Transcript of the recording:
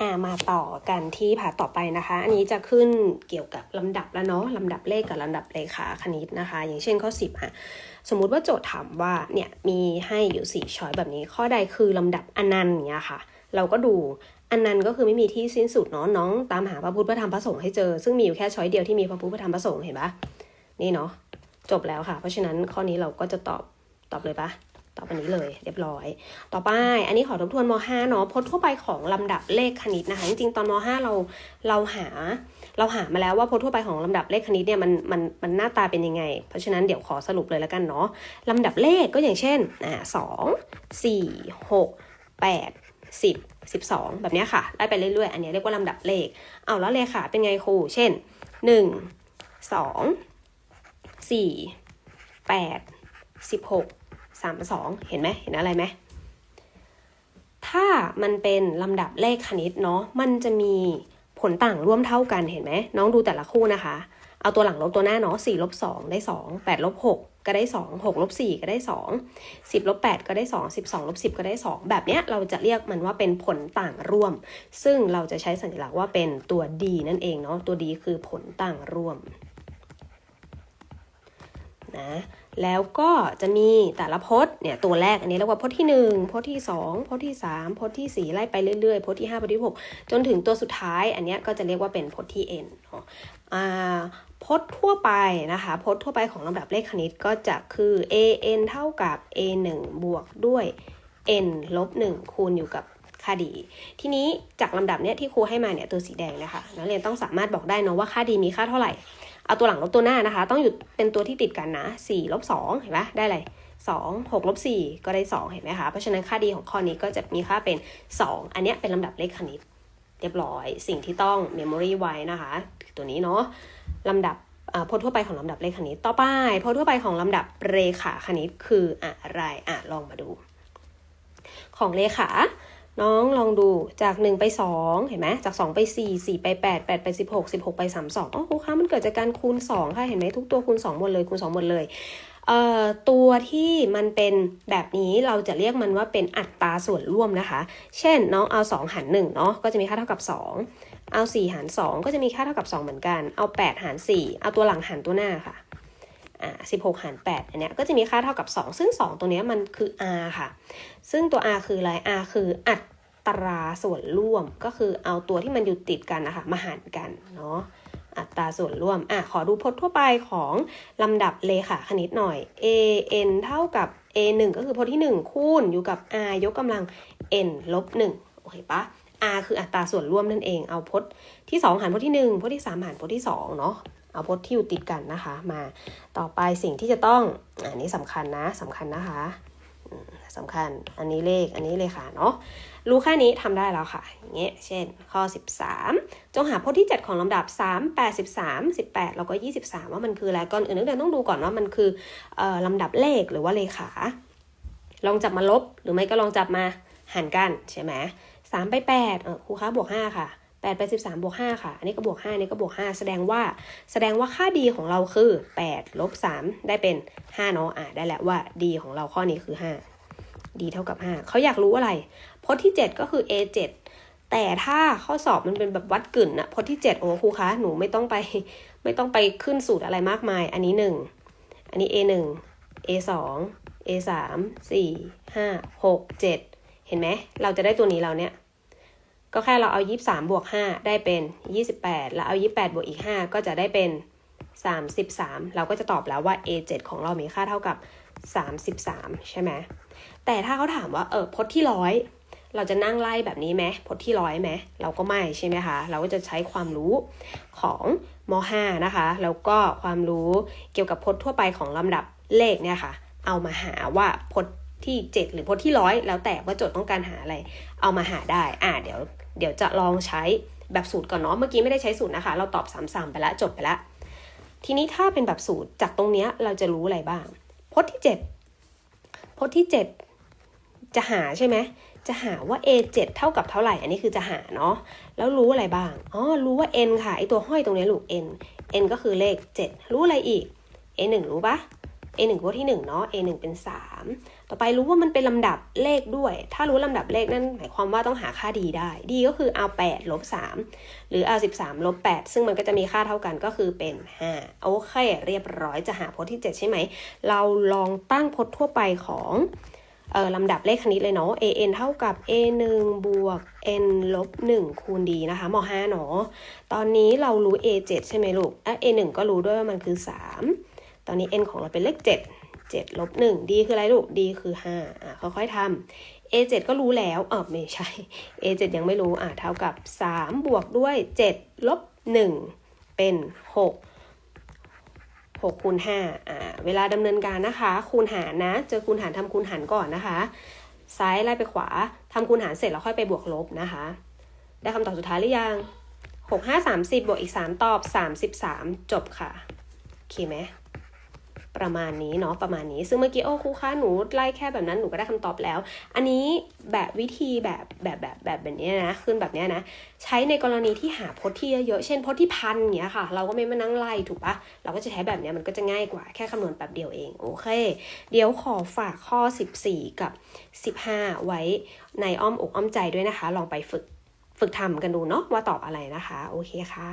อ่ามาต่อกันที่ผ่าต่อไปนะคะ อันนี้จะขึ้นเกี่ยวกับลำดับแล้วเนาะลำดับเลขกับลำดับเลขาคณิตนะคะ อย่างเช่นข้อ 10อะสมมุติว่าโจทย์ถามว่าเนี่ยมีให้อยู่ 4ช้อยแบบนี้ ข้อใดคือลำดับอนันต์เนี่ยค่ะ เราก็ดูอนันต์ก็คือไม่มีที่สิ้นสุดเนาะน้องตามหาพระพุทธพระธรรมพระสงฆ์ให้เจอ ซึ่งมีอยู่แค่ช้อยเดียวที่มีพระพุทธพระธรรมพระสงฆ์เห็นปะนี่เนาะจบแล้วค่ะ เพราะฉะนั้นข้อนี้เราก็จะตอบตอบเลยปะ ตอบอันนี้เลยเรียบร้อย ต่อไป อันนี้ขอทบทวนม .5 เนาะพจน์ทั่วไปของลำดับเลขคณิตนะคะ จริงๆ ตอนม .5 เราเราหาเราหามาแล้วว่าพจน์ทั่วไปของลำดับเลขคณิตเนี่ยมันมันมันหน้าตาเป็นยังไง เพราะฉะนั้นเดี๋ยวขอสรุปเลยแล้วกันเนาะลำดับเลขก็อย่างเช่นอ่าสองสี่หกแปดสิบสิบสองแบบนี้ค่ะไล่ไปเรื่อยๆ อันนี้เรียกว่าลำดับเลขเอาแล้วเลขาเป็นไงครูเช่นหนึ่งสองสี่แปดสิบหก สามสองเห็นไหมเห็นอะไรไหมถ้ามันเป็นลำดับเลขคณิตเนาะมันจะมีผลต่างร่วมเท่ากันเห็นไหมน้องดูแต่ละคู่นะคะ เอาตัวหลังลบตัวหน้าเนาะสี่ลบสองได้สองแปดลบหกก็ได้สองหกลบสี่ก็ได้สองสิบลบแปดก็ได้สองสิบสองลบสิบก็ได้สองแบบเนี้ยเราจะเรียกมันว่าเป็นผลต่างร่วม ซึ่งเราจะใช้สัญลักษณ์ว่าเป็นตัวดีนั่นเองเนาะตัวดีคือผลต่างร่วม นะแล้วก็จะมีแต่ละพจน์เนี่ยตัวแรกอันนี้เรียกว่าพจน์ที่ 1 พจน์ที่ 2 พจน์ที่ 3 พจน์ที่ 4 ไล่ไปเรื่อยๆ พจน์ที่ 5 พจน์ที่ 6 จนถึงตัวสุดท้ายอันนี้ก็จะเรียกว่าเป็นพจน์ที่ n เนาะอ่าพจน์ทั่วไปนะคะพจน์ทั่วไปของลำดับเลขคณิตก็จะคือ a n เท่ากับ a 1บวกด้วย n ลบ1คูณอยู่กับค่าดี ทีนี้จากลำดับเนี้ยที่ครูให้มาเนี่ยตัวสีแดงนะคะนักเรียนต้องสามารถบอกได้เนาะว่าค่าดีมีค่าเท่าไหร่ เอาตัวหลังลบตัวหน้านะคะ ต้องอยู่เป็นตัวที่ติดกันนะ4ลบ2เห็นไหมได้เลย2 6ลบ4ก็ได้ 2 เห็นไหมคะ เพราะฉะนั้นค่าดีของข้อนี้ก็จะมีค่าเป็น 2 อันนี้เป็นลำดับเลขคณิต เรียบร้อย สิ่งที่ต้องเมมโมรีไว้นะคะตัวนี้เนาะลำดับพจน์ทั่วไปของลำดับเลขคณิต ต่อไปพจน์ทั่วไปของลำดับเรขาคณิตคืออะไร อะ ลองมาดู ของเรขา น้องลองดูจาก 1 ไป 2 เห็นไหมจาก 2 ไป 4 4 ไป 8 8 ไป 16 16 ไป 32อ๋อครูคะมันเกิดจากการคูณ 2 ค่ะ เห็นไหมทุกตัวคูณ 2 หมดเลยคูณ 2 หมดเลยเอ่อตัวที่มันเป็นแบบนี้เราจะเรียกมันว่าเป็นอัตราส่วนร่วมนะคะ เช่นน้องเอา 2 หาร1เนาะก็จะมีค่าเท่ากับ 2 เอา 4 หาร 2 ก็จะมีค่าเท่ากับ 2 เหมือนกัน เอา 8 หาร 4 เอาตัวหลังหารตัวหน้าค่ะ อ่า16หาร8อันเนี้ยก็จะมีค่าเท่ากับ 2 ซึ่ง 2 ตัวเนี้ยมันคือ r ค่ะ ซึ่งตัว r คืออะไร r คืออัตราส่วนร่วมก็คือเอาตัวที่มันอยู่ติดกันนะคะมาหารกันเนาะอัตราส่วนร่วมอะขอดูพจน์ทั่วไปของลำดับเลขาคณิตหน่อย a n เท่ากับ a 1ก็คือพจน์ที่ 1 คูณอยู่กับ r ยกกำลัง n ลบ1โอเคปะ r คืออัตราส่วนร่วมนั่นเอง เอาพจน์ที่ 2 หารพจน์ที่ 1พจน์ที่ 3 หารพจน์ที่2เนาะเอาพจน์ที่อยู่ติดกันนะคะมาต่อไปสิ่งที่จะต้องอันนี้สำคัญนะสำคัญนะคะสำคัญอันนี้เลขอันนี้เลขาเนาะรู้แค่นี้ทำได้แล้วค่ะอย่างเงี้ยเช่นข้อ 13 จงหาพจน์ที่ 7 ของลำดับ 3 83 18 แล้วก็ 23 ว่ามันคืออะไรก่อนอื่นนักเรียนต้องดูก่อนว่ามันคือออลำดับเลขหรือว่าเลขา ลองจับมาลบหรือไม่ก็ลองจับมาหารกันใช่ไหม3ไป8เออครูคะบวก5ค่ะ 8ไป13บวก5ค่ะ อันนี้ก็บวก5อันนี้ก็บวก 5 แสดงว่า แสดงว่าค่าดีของเราคือ8ลบ3ได้เป็น5เนาะอ่าได้แล้วว่าดีของเราข้อนี้คือ 5 ดีเท่ากับ 5 เขาอยากรู้อะไรพจน์ที่ 7 ก็คือ a 7แต่ถ้าข้อสอบมันเป็นแบบวัดกึ่นอะพจน์ที่ 7 โอ้ครูคะหนูไม่ต้องไปไม่ต้องไปขึ้นสูตรอะไรมากมาย อันนี้ 1 อันนี้ a 1 a 2 a 3 4 5 6 7 เห็นไหมเราจะได้ตัวนี้เราเนี่ย ก็แค่เราเอา 23 บวก 5 ได้เป็น 28 แล้วเอา 28 บวกอีก 5 ก็จะได้เป็น 33 เราก็จะตอบแล้วว่า a7 ของเรามีค่าเท่ากับ 33 ใช่ไหม แต่ถ้าเขาถามว่า เออพจน์ที่ร้อย เราจะนั่งไล่แบบนี้ไหมพจน์ที่ร้อยไหม เราก็ไม่ใช่ไหมคะ เราก็จะใช้ความรู้ของม .5 นะคะ แล้วก็ความรู้เกี่ยวกับพจน์ทั่วไปของลำดับเลขเนี่ยค่ะ เอามาหาว่าพจน์ที่ 7 หรือพจน์ที่ร้อยแล้วแต่ว่าโจทย์ต้องการหาอะไร เอามาหาได้ อ่าเดี๋ยว เดี๋ยวจะลองใช้แบบสูตรก่อนเนาะ เมื่อกี้ไม่ได้ใช้สูตรนะคะ เราตอบ3มไปแล้วจบไปแล้ว ทีนี้ถ้าเป็นแบบสูตรจากตรงเนี้ยเราจะรู้อะไรบ้าง พจน์ที่ 7 พจน์ที่ 7 จะหาใช่ไหม จะหาว่า a 7 เท่ากับเท่าไหร่ อันนี้คือจะหาเนาะ แล้วรู้อะไรบ้าง อ๋อ รู้ว่า n ค่ะ ไอตัวห้อยตรงนี้ลูก n n ก็คือเลข 7 รู้อะไรอีก a 1 รู้ปะ a 1 พจน์ที่1เนาะ a 1 เป็น 3 ต่อไปรู้ว่ามันเป็นลำดับเลขด้วย ถ้ารู้ลำดับเลขนั่นหมายความว่าต้องหาค่าดีได้ ดีก็คือเอา8ลบ3หรือเอา13ลบ8ซึ่งมันก็จะมีค่าเท่ากันก็คือเป็น5โอเค เรียบร้อยจะหาพจน์ที่ 7 ใช่ไหม เราลองตั้งพจน์ทั่วไปของเออลำดับเลขคณิตเลยเนาะ a n เท่ากับ a 1บวก n ลบ1คูณ d นะคะม5เนาะ ตอนนี้เรารู้ a 7ใช่ไหมลูกอะ a 1ก็รู้ด้วยว่ามันคือ 3 ตอนนี้ n ของเราเป็นเลข 7 7ลบ1 d คืออะไรลูก d คือ5อะค่อยๆทำ a 7ก็รู้แล้วเออไม่ใช่ a 7ยังไม่รู้อะเท่ากับ 3 บวกด้วย 7 ลบ 1 เป็น 6 6คูณ5อ่าเวลาดำเนินการนะคะ คูณหารนะ เจอคูณหารทำคูณหารก่อนนะคะ ซ้ายไล่ไปขวาทำคูณหารเสร็จแล้วค่อยไปบวกลบนะคะ ได้คำตอบสุดท้ายหรือยัง 6 5 30 บวกอีก 3 ตอบ 33 จบค่ะโอเคไหม ประมาณนี้เนาะประมาณนี้ ซึ่งเมื่อกี้โอ้ครูคะหนูไล่แค่แบบนั้นหนูก็ได้คำตอบแล้ว อันนี้แบบวิธีแบบแบบแบบแบบแบบนี้นะขึ้นแบบนี้นะ ใช้ในกรณีที่หาพจน์ที่เยอะๆเช่นพจน์ที่พันอย่างเงี้ยค่ะ เราก็ไม่มานั่งไล่ถูกปะเราก็จะใช้แบบนี้มันก็จะง่ายกว่าแค่คำนวณแป๊บเดียวเองโอเค เดี๋ยวขอฝากข้อ 14 กับ 15 ไว้ในอ้อมอกอ้อมใจด้วยนะคะ ลองไปฝึกฝึกทำกันดูเนาะว่าตอบอะไรนะคะ โอเคค่ะ